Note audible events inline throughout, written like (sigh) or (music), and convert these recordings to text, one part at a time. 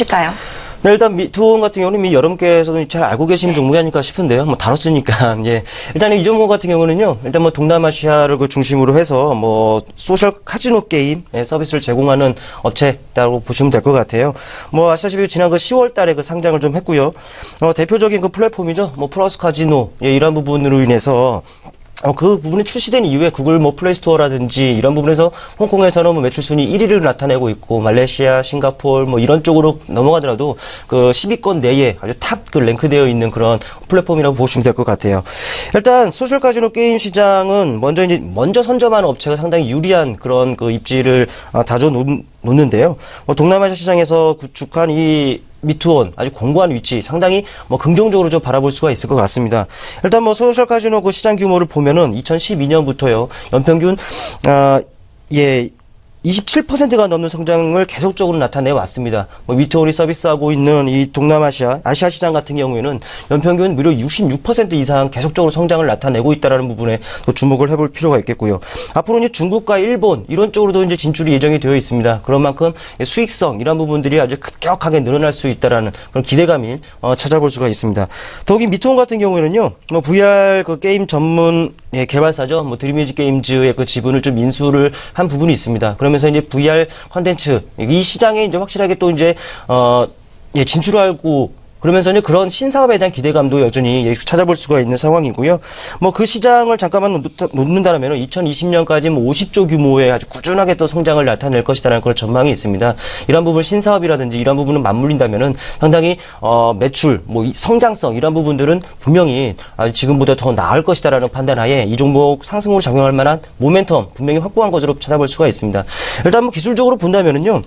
실까요? 네, 일단 미투원 같은 경우는 미 여러분께서도 잘 알고 계시는 종목이 아닐까 싶은데요. 뭐 다뤘으니까 (laughs) 예. 일단 이 종목 같은 경우는요. 일단 뭐 동남아시아를 그 중심으로 해서 뭐 소셜 카지노 게임 예, 서비스를 제공하는 업체라고 보시면 될 것 같아요. 뭐 아시다시피 지난 그 10월 달에 그 상장을 좀 했고요. 어, 대표적인 그 플랫폼이죠. 뭐 플러스 카지노 예, 이런 부분으로 인해서 어, 그 부분이 출시된 이후에 구글 뭐 플레이 스토어라든지 이런 부분에서 홍콩에서는 뭐 매출 순위 1위를 나타내고 있고 말레이시아, 싱가포르 뭐 이런 쪽으로 넘어가더라도 그 10위권 내에 아주 탑 그 랭크되어 있는 그런 플랫폼이라고 보시면 될 것 같아요. 일단 소셜 카지노 게임 시장은 먼저 이제 먼저 선점하는 업체가 상당히 유리한 그런 그 입지를 아, 다져 놓- 놓는데요. 뭐 동남아시아 시장에서 구축한 이 미투온 아주 공고한 위치 상당히 뭐 긍정적으로 좀 바라볼 수가 있을 것 같습니다. 일단 뭐 소셜 카지노 그 시장 규모를 보면은 2012년부터요 연평균 아예 27%가 넘는 성장을 계속적으로 나타내 왔습니다. 뭐 미투온이 서비스하고 있는 이 동남아시아, 아시아 시장 같은 경우에는 연평균 무려 66% 이상 계속적으로 성장을 나타내고 있다라는 부분에 또 주목을 해볼 필요가 있겠고요. 앞으로 이제 중국과 일본 이런 쪽으로도 이제 진출이 예정이 되어 있습니다. 그런 만큼 수익성 이런 부분들이 아주 급격하게 늘어날 수 있다라는 그런 기대감이 어, 찾아볼 수가 있습니다. 더욱이 미투온 같은 경우에는요, 뭐 VR 그 게임 전문 예, 개발사죠. 뭐 드림뮤직 게임즈의 그 지분을 좀 인수를 한 부분이 있습니다. 그러면 서 이제 VR 컨텐츠. 이 시장에 이제 확실하게 또 이제 어 예, 진출하고 그러면서 이제 그런 신사업에 대한 기대감도 여전히 예, 찾아볼 수가 있는 상황이고요. 뭐 그 시장을 잠깐만 놓는다면 2020년까지 뭐 50조 규모의 아주 꾸준하게 또 성장을 나타낼 것이다라는 그런 전망이 있습니다. 이런 부분 신사업이라든지 이런 부분은 맞물린다면은 상당히 어 매출, 뭐이 성장성 이런 부분들은 분명히 아주 지금보다 더 나을 것이다라는 판단하에 이 종목 상승으로 작용할 만한 모멘텀 분명히 확보한 것으로 찾아볼 수가 있습니다. 일단 뭐 기술적으로 본다면은요.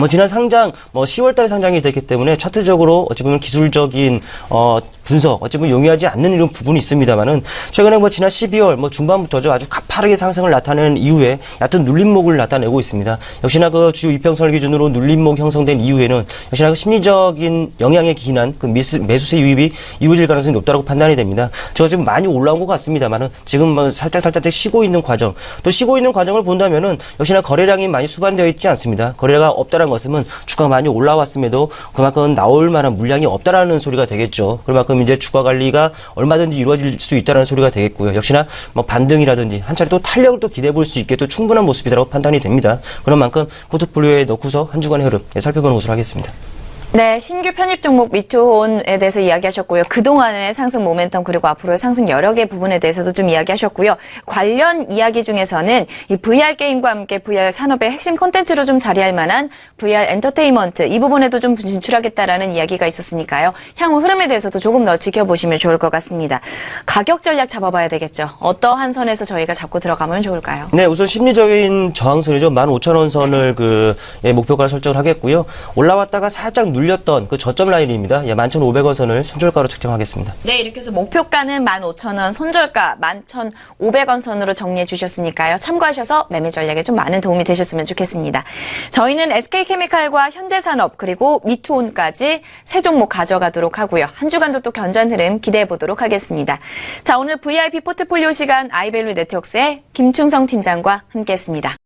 뭐 지난 상장 뭐 10월달에 상장이 됐기 때문에 차트적으로 어찌 보면 기술적인 어 분석 어찌 보면 용이하지 않는 이런 부분이 있습니다만은 최근에 뭐 지난 12월 뭐 중반부터죠 아주 가파르게 상승을 나타내는 이후에 얕은 눌림목을 나타내고 있습니다. 역시나 그 주요 이평선을 기준으로 눌림목 형성된 이후에는 역시나 그 심리적인 영향에 기인한 그 미스, 매수세 유입이 이루어질 가능성이 높다고 판단이 됩니다. 저 지금 많이 올라온 것 같습니다만은 지금 뭐 살짝 살짝 쉬고 있는 과정 또 쉬고 있는 과정을 본다면은 역시나 거래량이 많이 수반되어 있지 않습니다. 거래가 없다는 것은 주가가 많이 올라왔음에도 그만큼 나올 만한 물량이 없다라는 소리가 되겠죠. 그만큼 이제 주가 관리가 얼마든지 이루어질 수 있다는 소리가 되겠고요. 역시나 뭐 반등이라든지 한 차례 또 탄력을 또 기대해 볼 수 있게 또 충분한 모습이라고 판단이 됩니다. 그런 만큼 포트폴리오에 넣고서 한 주간의 흐름 예, 살펴보는 것으로 하겠습니다. 네, 신규 편입 종목 미투혼에 대해서 이야기하셨고요. 그동안의 상승 모멘텀 그리고 앞으로의 상승 여력의 부분에 대해서도 좀 이야기하셨고요. 관련 이야기 중에서는 이 VR 게임과 함께 VR 산업의 핵심 콘텐츠로 좀 자리할 만한 VR 엔터테인먼트 이 부분에도 좀 진출하겠다라는 이야기가 있었으니까요. 향후 흐름에 대해서도 조금 더 지켜보시면 좋을 것 같습니다. 가격 전략 잡아봐야 되겠죠. 어떠한 선에서 저희가 잡고 들어가면 좋을까요? 네, 우선 심리적인 저항선이죠. 15,000원 선을 그 예, 목표가로 설정을 하겠고요. 올라왔다가 살짝 눌렸던 그 저점 라인입니다. 예, 11,500원 선을 손절가로 측정하겠습니다. 네, 이렇게 해서 목표가는 15,000원, 손절가 11,500원 선으로 정리해 주셨으니까요. 참고하셔서 매매 전략에 좀 많은 도움이 되셨으면 좋겠습니다. 저희는 SK케미칼과 현대산업 그리고 미투온까지 세 종목 가져가도록 하고요. 한 주간도 또 견전 흐름 기대해 보도록 하겠습니다. 자, 오늘 VIP 포트폴리오 시간 아이밸류 네트워크스의 김충성 팀장과 함께했습니다.